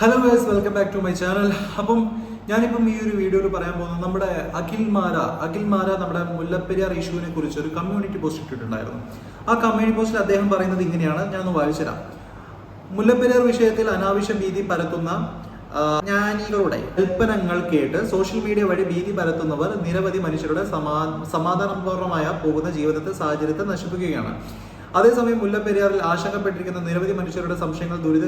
Hello guys welcome back to my channel അപ്പം ഞാനിപ്പം ഈ ഒരു വീഡിയോയിൽ പറയാൻ പോകുന്നത് നമ്മുടെ അഖിൽ മാര അഖിൽ മാര നമ്മുടെ മുല്ലപ്പെരിയാർ ഇഷ്യൂവിനെ കുറിച്ച് ഒരു കമ്മ്യൂണിറ്റി പോസ്റ്റ് ഇട്ടിട്ടുണ്ടായിരുന്നു. ആ കമ്മ്യൂണിറ്റി പോസ്റ്റിൽ അദ്ദേഹം പറയുന്നത് ഇങ്ങനെയാണ് ഞാനൊന്ന് വായിച്ചുതരാം മുല്ലപ്പെരിയാർ വിഷയത്തിൽ അനാവശ്യ ഭീതി പരത്തുന്ന ജ്ഞാനികളുടെ കൽപ്പനങ്ങൾ കേട്ട് സോഷ്യൽ മീഡിയ വഴി ഭീതി പരത്തുന്നവർ നിരവധി മനുഷ്യരുടെ സമാ സമാധാനപൂർവമായ പോകുന്ന ജീവിതത്തെ സാഹചര്യത്തെ നശിപ്പിക്കുകയാണ്. അതേസമയം മുല്ലപ്പെരിയാറിൽ ആശങ്കപ്പെട്ടിരിക്കുന്ന നിരവധി മനുഷ്യരുടെ സംശയങ്ങൾ ദുരിത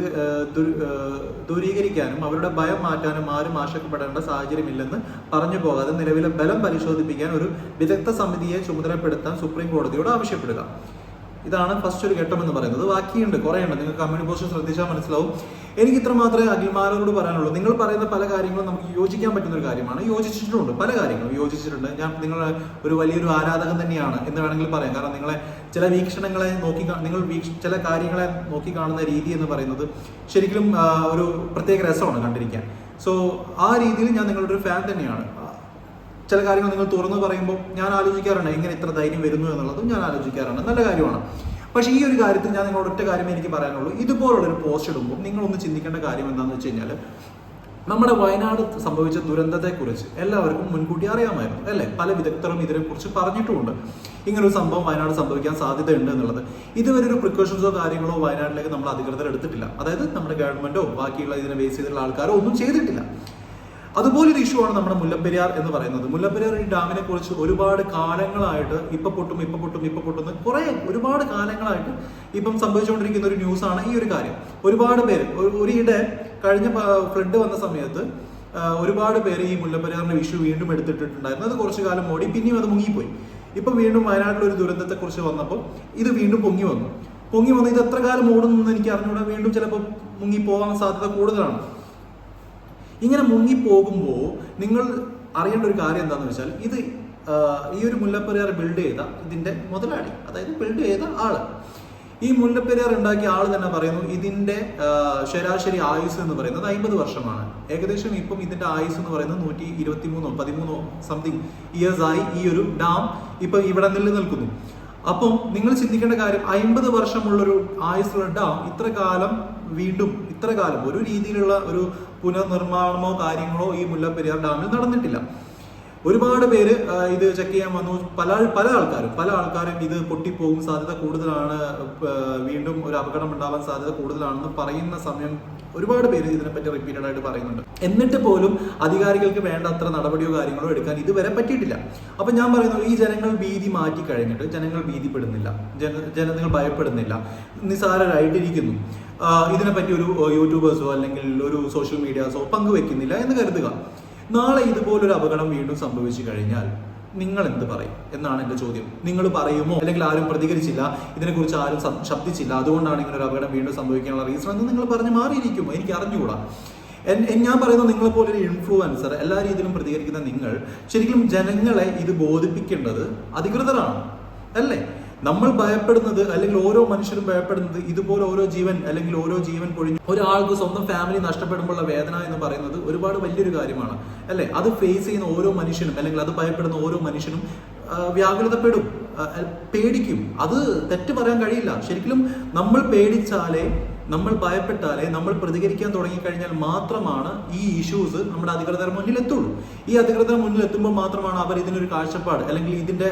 ദൂരീകരിക്കാനും അവരുടെ ഭയം മാറ്റാനും ആരും ആശങ്കപ്പെടേണ്ട സാഹചര്യമില്ലെന്ന് പറഞ്ഞു പോകാതെ നിലവിലെ ബലം പരിശോധിപ്പിക്കാൻ ഒരു വിദഗ്ധ സമിതിയെ ചുമതലപ്പെടുത്താൻ സുപ്രീം കോടതിയോട് ആവശ്യപ്പെടുക. ഇതാണ് ഫസ്റ്റ് ഒരു ഘട്ടം എന്ന് പറയുന്നത്. ബാക്കിയുണ്ട് കുറേ നിങ്ങൾ കമ്മ്യൂണി പോസ്റ്റ് ശ്രദ്ധിച്ചാൽ മനസ്സിലാവും. എനിക്ക് ഇത്ര മാത്രമേ അഖിൽമാരോട് പറയാനുള്ളൂ. നിങ്ങൾ പറയുന്ന പല കാര്യങ്ങളും നമുക്ക് യോജിക്കാൻ പറ്റുന്ന ഒരു കാര്യമാണ്. യോജിച്ചിട്ടുണ്ട് പല കാര്യങ്ങളും യോജിച്ചിട്ടുണ്ട്. ഞാൻ നിങ്ങൾ ഒരു വലിയൊരു ആരാധകൻ തന്നെയാണ് എന്ന് വേണമെങ്കിൽ പറയാം. കാരണം നിങ്ങളെ ചില വീക്ഷണങ്ങളെ നോക്കി നിങ്ങൾ ചില കാര്യങ്ങളെ നോക്കി കാണുന്ന രീതി എന്ന് പറയുന്നത് ശരിക്കും ഒരു പ്രത്യേക രസമാണ് കണ്ടിരിക്കാൻ. സോ ആ രീതിയിൽ ഞാൻ നിങ്ങളുടെ ഒരു ഫാൻ തന്നെയാണ്. ചില കാര്യങ്ങൾ നിങ്ങൾ തുറന്നു പറയുമ്പോൾ ഞാൻ ആലോചിക്കാറുണ്ട് എങ്ങനെ ഇത്ര ധൈര്യം വരുന്നു എന്നുള്ളതും ഞാൻ ആലോചിക്കാറുണ്ട്. നല്ല കാര്യമാണ്. പക്ഷേ ഈ ഒരു കാര്യത്തിൽ ഞാൻ നിങ്ങളോട് ഒറ്റ കാര്യം എനിക്ക് പറയാനുള്ളൂ. ഇതുപോലുള്ളൊരു പോസ്റ്റ് ഇടുമ്പോൾ നിങ്ങളൊന്ന് ചിന്തിക്കേണ്ട കാര്യം എന്താണെന്ന് വെച്ച് കഴിഞ്ഞാൽ നമ്മുടെ വയനാട് സംഭവിച്ച ദുരന്തത്തെക്കുറിച്ച് എല്ലാവർക്കും മുൻകൂട്ടി അറിയാമായിരുന്നു അല്ലേ? പല വിദഗ്ധരും ഇതിനെക്കുറിച്ച് പറഞ്ഞിട്ടുമുണ്ട്. ഇങ്ങനൊരു സംഭവം വയനാട് സംഭവിക്കാൻ സാധ്യതയുണ്ട് എന്നുള്ളത്. ഇതുവരെ ഒരു പ്രിക്കോഷൻസോ കാര്യങ്ങളോ വയനാട്ടിലേക്ക് നമ്മൾ അധികൃതർ എടുത്തിട്ടില്ല. അതായത് നമ്മുടെ ഗവൺമെന്റോ ബാക്കിയുള്ള ഇതിനെ ബേസ് ചെയ്തിട്ടുള്ള ആൾക്കാരോ ഒന്നും ചെയ്തിട്ടില്ല. അതുപോലൊരു ഇഷ്യൂ ആണ് നമ്മുടെ മുല്ലപ്പെരിയാർ എന്ന് പറയുന്നത്. മുല്ലപ്പെരിയാർ ഈ ഡാമിനെ കുറിച്ച് ഒരുപാട് കാലങ്ങളായിട്ട് ഇപ്പൊ പൊട്ടും ഇപ്പൊ പൊട്ടും ഇപ്പൊ പൊട്ടും എന്ന് കുറെ ഒരുപാട് കാലങ്ങളായിട്ട് ഇപ്പം സംഭവിച്ചുകൊണ്ടിരിക്കുന്ന ഒരു ന്യൂസ് ആണ് ഈ ഒരു കാര്യം. ഒരുപാട് പേര് ഒരു- ഒരിടെ കഴിഞ്ഞ ഫ്ലഡ് വന്ന സമയത്ത് ഒരുപാട് പേര് ഈ മുല്ലപ്പെരിയാറിന്റെ ഇഷ്യൂ വീണ്ടും എടുത്തിട്ടുണ്ടായിരുന്നു അത് കുറച്ചു കാലം ഓടി പിന്നെയും അത് മുങ്ങിപ്പോയി. ഇപ്പൊ വീണ്ടും വയനാട്ടിൽ ഒരു ദുരന്തത്തെ കുറിച്ച് വന്നപ്പോൾ ഇത് വീണ്ടും പൊങ്ങി വന്നു. പൊങ്ങി വന്ന് ഇത് എത്ര കാലം ഓടുന്നു എനിക്ക് അറിഞ്ഞുകൂടാ വീണ്ടും ചിലപ്പോൾ മുങ്ങി പോകാൻ സാധ്യത കൂടുതലാണ്. ഇങ്ങനെ മുങ്ങിപ്പോകുമ്പോൾ നിങ്ങൾ അറിയേണ്ട ഒരു കാര്യം എന്താണെന്ന് വെച്ചാൽ ഇത് ഈ ഒരു മുല്ലപ്പെരിയാർ ബിൽഡ് ചെയ്ത ഇതിന്റെ മുതലാളി അതായത് ബിൽഡ് ചെയ്ത ആൾ. ഈ മുല്ലപ്പെരിയാർ ഉണ്ടാക്കിയ ആൾ തന്നെ പറയുന്നു ഇതിന്റെ ശരാശരി ആയുസ് എന്ന് പറയുന്നത് അമ്പത് വർഷമാണ്. ഏകദേശം ഇപ്പം ഇതിന്റെ ആയുസ് എന്ന് പറയുന്നത് നൂറ്റി ഇരുപത്തി മൂന്നോ പതിമൂന്നോ സംതിങ് ഇയേഴ്സ് ആയി ഈ ഒരു ഡാം ഇപ്പൊ ഇവിടെ നിലനിൽക്കുന്നു. അപ്പം നിങ്ങൾ ചിന്തിക്കേണ്ട കാര്യം അമ്പത് വർഷമുള്ളൊരു ആയുസ്സുള്ള ഡാം ഇത്ര കാലം വീണ്ടും ഇത്ര കാലം ഒരു രീതിയിലുള്ള ഒരു പുനർനിർമ്മാണമോ കാര്യങ്ങളോ ഈ മുല്ലപ്പെരിയാർ ഡാമിൽ നടന്നിട്ടില്ല. ഒരുപാട് പേര് ഇത് ചെക്ക് ചെയ്യാൻ വന്നു. പല പല ആൾക്കാരും പല ആൾക്കാരും ഇത് പൊട്ടിപ്പോകും സാധ്യത കൂടുതലാണ് വീണ്ടും ഒരു അപകടം ഉണ്ടാവാൻ സാധ്യത കൂടുതലാണെന്ന് പറയുന്ന സമയം ഒരുപാട് പേര് ഇതിനെപ്പറ്റി റിപ്പീറ്റഡ് ആയിട്ട് പറയുന്നുണ്ട്. എന്നിട്ട് പോലും അധികാരികൾക്ക് വേണ്ട അത്ര നടപടിയോ കാര്യങ്ങളോ എടുക്കാൻ ഇതുവരെ പറ്റിയിട്ടില്ല. അപ്പൊ ഞാൻ പറയുന്നു ഈ ജനങ്ങൾ ഭീതി മാറ്റി കഴിഞ്ഞിട്ട് ജനങ്ങൾ ഭീതിപ്പെടുന്നില്ല. ജന ജനങ്ങൾ ഭയപ്പെടുന്നില്ല. നിസാരരായിട്ടിരിക്കുന്നു ഇതിനെപ്പറ്റി ഒരു യൂട്യൂബേഴ്സോ അല്ലെങ്കിൽ ഒരു സോഷ്യൽ മീഡിയാസോ പങ്കുവെക്കുന്നില്ല എന്ന് കരുതുക. നാളെ ഇതുപോലൊരു അപകടം വീണ്ടും സംഭവിച്ചു കഴിഞ്ഞാൽ നിങ്ങൾ എന്ത് പറയും? എന്നാണ് എന്റെ ചോദ്യം. നിങ്ങൾ പറയുമോ? അല്ലെങ്കിൽ ആരും പ്രതികരിച്ചില്ല? ഇതിനെക്കുറിച്ച് ആരും ശബ്ദിച്ചില്ല? അതുകൊണ്ടാണ് ഇങ്ങനെ ഒരു അപകടം വീണ്ടും സംഭവിക്കാനുള്ള റീസൺ എന്ന് നിങ്ങൾ പറഞ്ഞ് മാറിയിരിക്കുമോ? എനിക്ക് അറിഞ്ഞുകൂടാ. ഞാൻ പറയുന്നത് നിങ്ങളെപ്പോലൊരു പോലെ ഇൻഫ്ലുവൻസർ എല്ലാ രീതിയിലും പ്രതികരിക്കുന്ന നിങ്ങൾ ശരിക്കും ജനങ്ങളെ ഇത് ബോധിപ്പിക്കേണ്ടത് അധികൃതരാണ്. അല്ലേ? നമ്മൾ ഭയപ്പെടുന്നത് അല്ലെങ്കിൽ ഓരോ മനുഷ്യരും ഭയപ്പെടുന്നത് ഇതുപോലെ ഓരോ ജീവൻ അല്ലെങ്കിൽ ഓരോ ജീവൻ പൊഴിഞ്ഞു ഒരാൾക്ക് സ്വന്തം ഫാമിലി നഷ്ടപ്പെടുമ്പോഴുള്ള വേദന എന്ന് പറയുന്നത് ഒരുപാട് വലിയൊരു കാര്യമാണ്. അല്ലെ? അത് ഫേസ് ചെയ്യുന്ന ഓരോ മനുഷ്യനും അല്ലെങ്കിൽ അത് ഭയപ്പെടുന്ന ഓരോ മനുഷ്യനും വ്യാകുലതപ്പെടും. പേടിക്കും. അത് തെറ്റ് പറയാൻ കഴിയില്ല. ശരിക്കും നമ്മൾ പേടിച്ചാലേ നമ്മൾ ഭയപ്പെട്ടാലേ നമ്മൾ പ്രതികരിക്കാൻ തുടങ്ങിക്കഴിഞ്ഞാൽ മാത്രമാണ് ഈ ഇഷ്യൂസ് നമ്മുടെ അധികൃതർ മുന്നിൽ എത്തുള്ളൂ ഈ അധികൃതർ മുന്നിൽ എത്തുമ്പോൾ മാത്രമാണ് അവർ ഇതിനൊരു കാഴ്ചപ്പാട് അല്ലെങ്കിൽ ഇതിന്റെ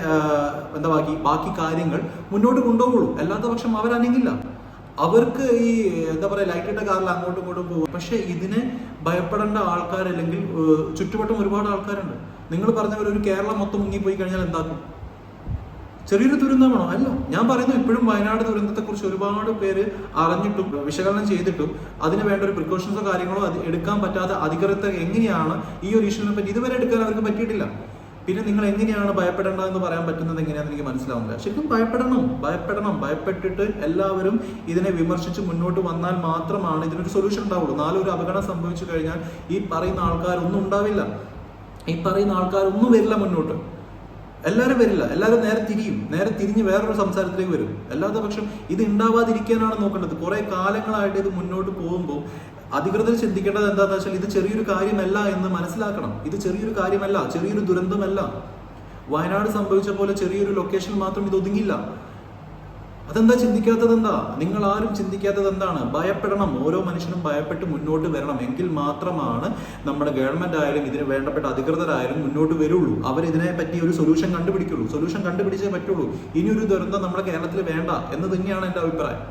എന്താ ബാക്കി ബാക്കി കാര്യങ്ങൾ മുന്നോട്ട് കൊണ്ടുപോകുള്ളൂ. അല്ലാത്ത പക്ഷം അവരനങ്ങില്ല അവർക്ക് ഈ എന്താ പറയാ ലൈറ്റിട്ട കാറിൽ അങ്ങോട്ടും ഇങ്ങോട്ടും പോകും. പക്ഷെ ഇതിനെ ഭയപ്പെടേണ്ട ആൾക്കാർ അല്ലെങ്കിൽ ചുറ്റുവട്ടം ഒരുപാട് ആൾക്കാരുണ്ട്. നിങ്ങൾ പറഞ്ഞ പോലെ ഒരു കേരളം മൊത്തം മുങ്ങിപ്പോയി കഴിഞ്ഞാൽ എന്താക്കും? ചെറിയൊരു ദുരന്തമാണോ? അല്ല. ഞാൻ പറയുന്നു ഇപ്പോഴും വയനാട് ദുരന്തത്തെ കുറിച്ച് ഒരുപാട് പേര് അറിഞ്ഞിട്ടും വിശകലനം ചെയ്തിട്ടും അതിന് വേണ്ട ഒരു പ്രിക്കോഷൻസോ കാര്യങ്ങളോ അത് എടുക്കാൻ പറ്റാത്ത അധികൃതർ എങ്ങനെയാണ് ഈ ഒരു ഇഷ്യൂവിനെ പറ്റി ഇതുവരെ എടുക്കാൻ അവർക്ക് പറ്റിയിട്ടില്ല. പിന്നെ നിങ്ങൾ എങ്ങനെയാണ് ഭയപ്പെടേണ്ടത് എന്ന് പറയാൻ പറ്റുന്നത് എങ്ങനെയാണെന്ന് എനിക്ക് മനസ്സിലാവുന്നില്ല. ശരിക്കും ഭയപ്പെടണം. ഭയപ്പെടണം. ഭയപ്പെട്ടിട്ട് എല്ലാവരും ഇതിനെ വിമർശിച്ച് മുന്നോട്ട് വന്നാൽ മാത്രമാണ് ഇതിനൊരു സൊല്യൂഷൻ ഉണ്ടാവുള്ളൂ. നാലൊരു അപകടം സംഭവിച്ചു കഴിഞ്ഞാൽ ഈ പറയുന്ന ആൾക്കാരൊന്നും ഉണ്ടാവില്ല. ഈ പറയുന്ന ആൾക്കാരൊന്നും വരില്ല മുന്നോട്ട്. എല്ലാവരും വരില്ല. എല്ലാവരും നേരെ തിരിയും. നേരെ തിരിഞ്ഞ് വേറൊരു സംസാരത്തിലേക്ക് വരും. അല്ലാത്ത പക്ഷം ഇത് ഉണ്ടാവാതിരിക്കാനാണ് നോക്കേണ്ടത്. കുറെ കാലങ്ങളായിട്ട് ഇത് മുന്നോട്ട് പോകുമ്പോൾ അധികൃതർ ചിന്തിക്കേണ്ടത് എന്താണെന്ന് വെച്ചാൽ ഇത് ചെറിയൊരു കാര്യമല്ല എന്ന് മനസ്സിലാക്കണം. ഇത് ചെറിയൊരു കാര്യമല്ല. ചെറിയൊരു ദുരന്തമല്ല. വയനാട് സംഭവിച്ച പോലെ ചെറിയൊരു ലൊക്കേഷൻ മാത്രം ഇത് ഒതുങ്ങില്ല. അതെന്താ ചിന്തിക്കാത്തത് എന്താ നിങ്ങൾ ആരും ചിന്തിക്കാത്തത് എന്താണ് ഭയപ്പെടണം. ഓരോ മനുഷ്യനും ഭയപ്പെട്ട് മുന്നോട്ട് വരണം. എങ്കിൽ മാത്രമാണ് നമ്മുടെ ഗവൺമെന്റ് ആയാലും ഇതിന് വേണ്ടപ്പെട്ട അധികൃതരായാലും മുന്നോട്ട് വരുള്ളൂ. അവർ ഇതിനെ പറ്റി ഒരു സൊല്യൂഷൻ കണ്ടുപിടിക്കുള്ളൂ. സൊല്യൂഷൻ കണ്ടുപിടിച്ചേ പറ്റുള്ളൂ. ഇനിയൊരു ദുരന്തം നമ്മുടെ കേരളത്തിൽ വേണ്ട എന്ന് തന്നെയാണ് എന്റെ അഭിപ്രായം.